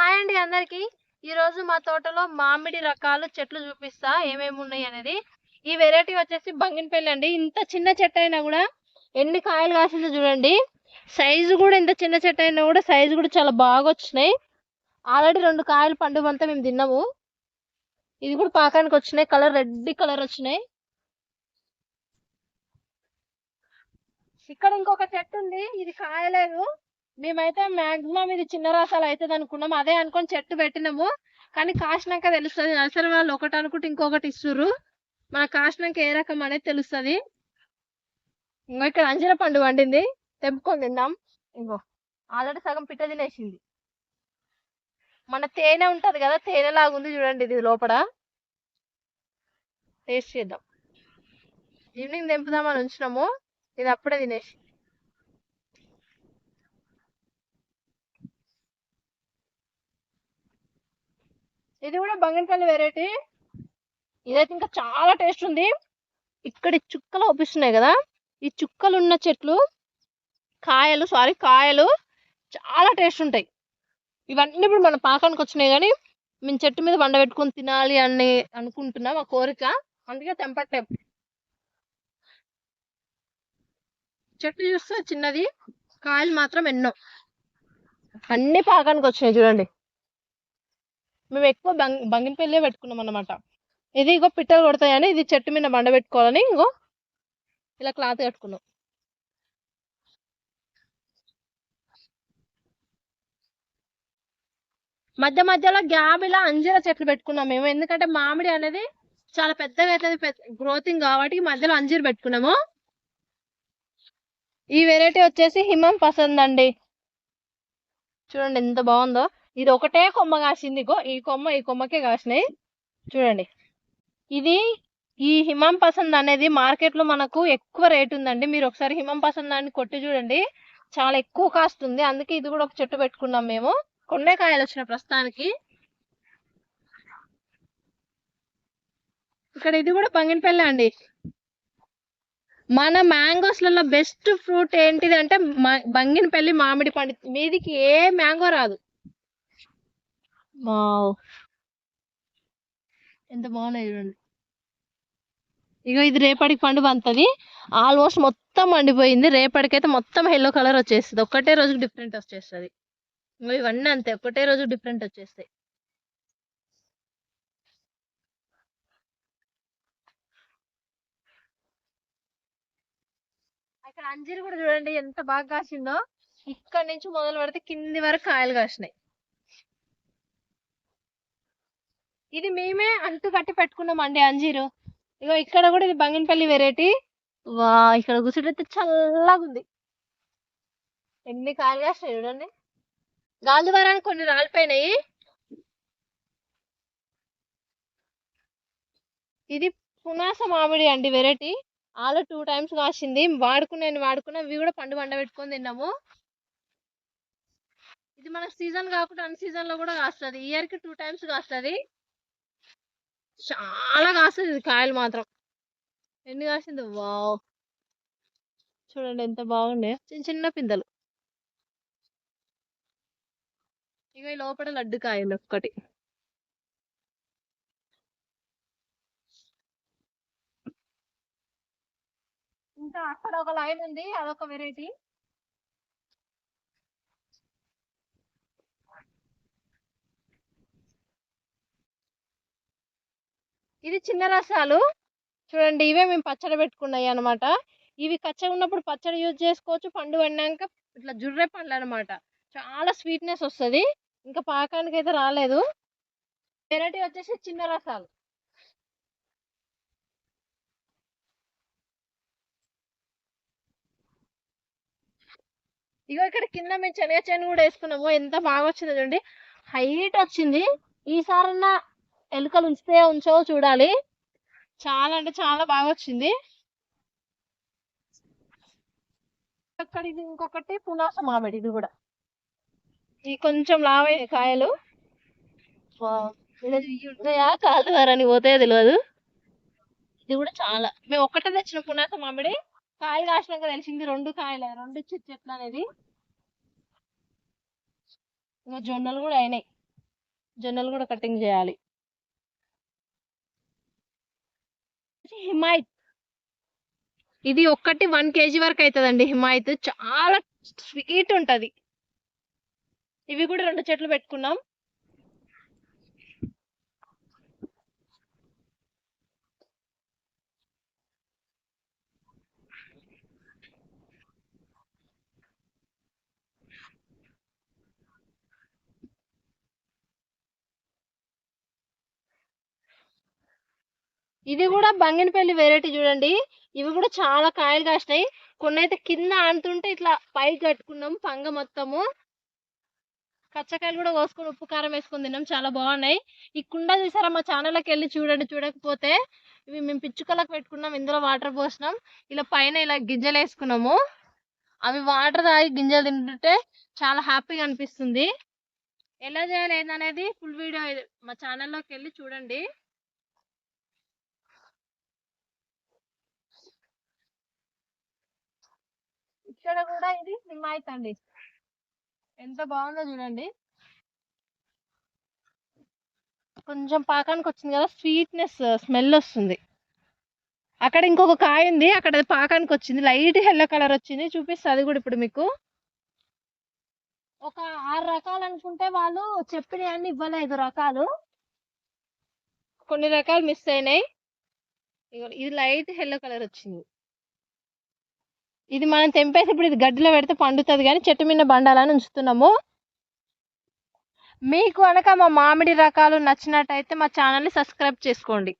Hi అండి అందరికి. ఈరోజు మా తోటలో మామిడి రకాలు చెట్లు చూపిస్తా ఏమేమి ఉన్నాయి అనేది. ఈ వెరైటీ వచ్చేసి బంగినపల్లి అండి. ఇంత చిన్న చెట్టు అయినా కూడా ఎన్ని కాయలు కాసిందో చూడండి. సైజు కూడా ఇంత చిన్న చెట్టు అయినా కూడా సైజు కూడా చాలా బాగా వచ్చినాయి. ఆల్రెడీ రెండు కాయలు పండు అంతా మేము తిన్నాము. ఇది కూడా పాకానికి వచ్చినాయి. కలర్ రెడ్ కలర్ వచ్చినాయి. ఇక్కడ ఇంకొక చెట్టు ఉంది. ఇది కాయలేదు. మేమైతే మాక్సిమం ఇది చిన్న రసాలు అవుతుంది అనుకున్నాం. అదే అనుకొని చెట్టు పెట్టినాము. కానీ కాసినాక తెలుస్తుంది. నర్సరీ వాళ్ళు ఒకటి అనుకుంటే ఇంకొకటి ఇస్తురు మనకు కాసినాక ఏ రకం అనేది తెలుస్తుంది. ఇంకో ఇక్కడ అంజన పండు వండింది. తెంపుకొని తిందాం ఇంకో ఆల్రెడీ సగం పిట్ట తినేసింది. మన తేనె ఉంటది కదా తేనె లాగుంది ఉంది చూడండి ఇది లోపల. టేస్ట్ చేద్దాం. ఈవినింగ్ తెంపుదామని ఉంచినాము. ఇది అప్పుడే తినేసి ఇది కూడా బంగనపల్లి వెరైటీ ఇదైతే ఇంకా చాలా టేస్ట్ ఉంది. ఇక్కడ ఈ చుక్కలు అవుపిస్తున్నాయి కదా? ఈ చుక్కలు ఉన్న చెట్లు కాయలు సారీ కాయలు చాలా టేస్ట్ ఉంటాయి. ఇవన్నీ ఇప్పుడు మన పాకానికి వచ్చినాయి కానీ మేము చెట్టు మీద వండబెట్టుకొని తినాలి అని అనుకుంటున్నాం ఆ కోరిక. అందుకే తెంపట్లేం. చెట్టు చూస్తే చిన్నది కాయలు మాత్రం ఎన్నో. అన్ని పాకానికి వచ్చినాయి చూడండి. మేము ఎక్కువ బంగ్ బంగినపల్లే పెట్టుకున్నాం అనమాట ఇది ఇగో పిట్టలు కొడతాయని ఇది చెట్టు మీద బండ పెట్టుకోవాలని ఇంకో ఇలా క్లాత్ కట్టుకున్నాం. మధ్య మధ్యలో గ్యాప్ ఇలా అంజీర చెట్లు పెట్టుకున్నాం మేము. ఎందుకంటే మామిడి అనేది చాలా పెద్దగా అవుతుంది గ్రోతింగ్ కాబట్టి మధ్యలో అంజీర్ పెట్టుకున్నాము. ఈ వెరైటీ వచ్చేసి హిమం పసంద్ అండి చూడండి ఎంత బాగుందో. ఇది ఒకటే కొమ్మ కాసింది. ఇగో ఈ కొమ్మ ఈ కొమ్మకే కాసినాయి. చూడండి. ఇది ఈ హిమం పసంద్ అనేది మార్కెట్లో మనకు ఎక్కువ రేట్ ఉందండి. మీరు ఒకసారి హిమం పసంద్ అని కొట్టి చూడండి. చాలా ఎక్కువ కాస్తుంది. అందుకే ఇది కూడా ఒక చెట్టు పెట్టుకున్నాం మేము. కొండకాయలు వచ్చిన ప్రస్తుతానికి. ఇక్కడ ఇది కూడా బంగినపల్లి అండి. మన మ్యాంగోస్లలో బెస్ట్ ఫ్రూట్ ఏంటిది అంటే బంగినపల్లి మామిడి పండు. మీదికి ఏ మ్యాంగో రాదు. వావ్ ఎంత బాగున్నాయి చూడండి. ఇగో ఇది రేపటికి పండు పంతది. ఆల్మోస్ట్ మొత్తం మండిపోయింది రేపటికైతే మొత్తం ఎల్లో కలర్ వచ్చేస్తుంది. ఒక్కటే రోజు డిఫరెంట్ వచ్చేస్తుంది. ఇవన్నీ అంతే. ఒకటే రోజు డిఫరెంట్ వచ్చేస్తాయి. ఇక్కడ అంజీరు కూడా చూడండి ఎంత బాగా కాసిందో. ఇక్కడ నుంచి మొదలు పెడితే కింది వరకు కాయలు కాసినాయి. ఇది మేమే అంటు కట్టి పెట్టుకున్నాం అండి అంజీరు. ఇగో ఇక్కడ కూడా ఇది బంగినపల్లి వెరైటీ వా ఇక్కడ కూర్చుంటే చల్లగా ఉంది ఎన్ని కాయలు కాసినాయి చూడండి. గాలి వారానికి కొన్ని రాలిపోయినాయి. ఇది పునాస మామిడి అండి వెరైటీ ఆలో టూ టైమ్స్ కాసింది. వాడుకున్నాను వాడుకున్నా ఇవి కూడా పండు పండ పెట్టుకొని తిన్నాము. ఇది మన సీజన్ కాకుండా అన్ సీజన్లో కూడా కాస్తుంది. ఇయర్కి టూ టైమ్స్ కాస్తుంది. చాలా కాస్తుంది ఇది కాయలు మాత్రం. ఎన్ని కాసింది వావ్. చూడండి ఎంత బాగుండే చిన్న చిన్న పిందెలు. ఇక ఈ లోపల లడ్డు కాయలు ఒక్కటి. ఇంకా అక్కడ ఒక లైన్ ఉంది అదొక వెరైటీ. ఇది చిన్న రసాలు. చూడండి ఇవే మేము పచ్చడి పెట్టుకున్నాయి అనమాట ఇవి కచ్చగా ఉన్నప్పుడు పచ్చడి యూజ్ చేసుకోవచ్చు. పండు పడినాక ఇట్లా జుర్రె పండ్లు అనమాట చాలా స్వీట్నెస్ వస్తుంది. ఇంకా పాకానికి అయితే రాలేదు. వెరైటీ వచ్చేసి చిన్న రసాలు. ఇగో ఇక్కడ కింద మేము శనగ చేను కూడా వేసుకున్నాము. ఎంత బాగా వచ్చిందో చూడండి. హైట్ వచ్చింది. ఈసారన్నా ఎలుకలు ఉంచితే ఉంచో చూడాలి. చాలా అంటే చాలా బాగా వచ్చింది. అక్కడ ఇది ఇంకొకటి పునాస మామిడి ఇది కూడా. ఇది కొంచెం లావే కాయలు. వావ్. ఇలా ఇవి కాదు అని పోతే తెలియదు ఇది కూడా చాలా. మేము ఒక్కటే తెచ్చిన పునాస మామిడి. కాయలు కాసినాక తెలిసింది రెండు కాయలు రెండు చి- చెట్లు అనేది. ఇంకా జొన్నలు కూడా అయినాయి. జొన్నలు కూడా కటింగ్ చేయాలి. హిమాయత్. ఇది ఒక్కటి వన్ కేజీ వరకు అవుతుందండి హిమాయత్. చాలా స్వీట్ ఉంటుంది. ఇవి కూడా రెండు చెట్లు పెట్టుకున్నాం. ఇది కూడా బంగినపల్లి వెరైటీ చూడండి. ఇవి కూడా చాలా కాయలు కాసినాయి. కొన్ని అయితే కింద ఆనుతుంటే ఇట్లా పైకి కట్టుకున్నాం పంగ మొత్తము. కచ్చకాయలు కూడా కోసుకొని ఉప్పు కారం వేసుకొని తిన్నాం. చాలా బాగున్నాయి. ఈ కుండ చూసారా? మా ఛానల్కి వెళ్ళి చూడండి. చూడకపోతే ఇవి మేము పిచ్చుకలకు పెట్టుకున్నాం. ఇందులో వాటర్ పోసినాం. ఇలా పైన ఇలా గింజలు వేసుకున్నాము. అవి వాటర్ తాగి గింజలు తింటుంటే చాలా హ్యాపీగా అనిపిస్తుంది. ఎలా చేయాలి ఏందనేది ఫుల్ వీడియో మా ఛానల్లోకి వెళ్ళి చూడండి. ఇక్కడ కూడా ఇది హిమాయత్ అండి ఎంత బాగుందో చూడండి. కొంచెం పాకానికి వచ్చింది కదా స్వీట్నెస్ స్మెల్ వస్తుంది. అక్కడ ఇంకొక కాయ ఉంది అక్కడ పాకానికి వచ్చింది. లైట్ ఎల్లో కలర్ వచ్చింది చూపిస్తా అది కూడా ఇప్పుడు మీకు. ఒక ఆరు రకాలు అనుకుంటే వాళ్ళు చెప్పిన అన్ని ఇవ్వలేదు రకాలు. కొన్ని రకాలు మిస్ అయినాయి. ఇది లైట్ ఎల్లో కలర్ వచ్చింది. ఇది మనం తెంపేసి ఇప్పుడు ఇది గడ్డిలో పెడితే పండుతుంది కానీ చెట్టు మీద బండాలని ఉంచుతున్నాము. మీకు కనుక మా మామిడి రకాలు నచ్చినట్టయితే మా ఛానల్ని సబ్స్క్రైబ్ చేసుకోండి.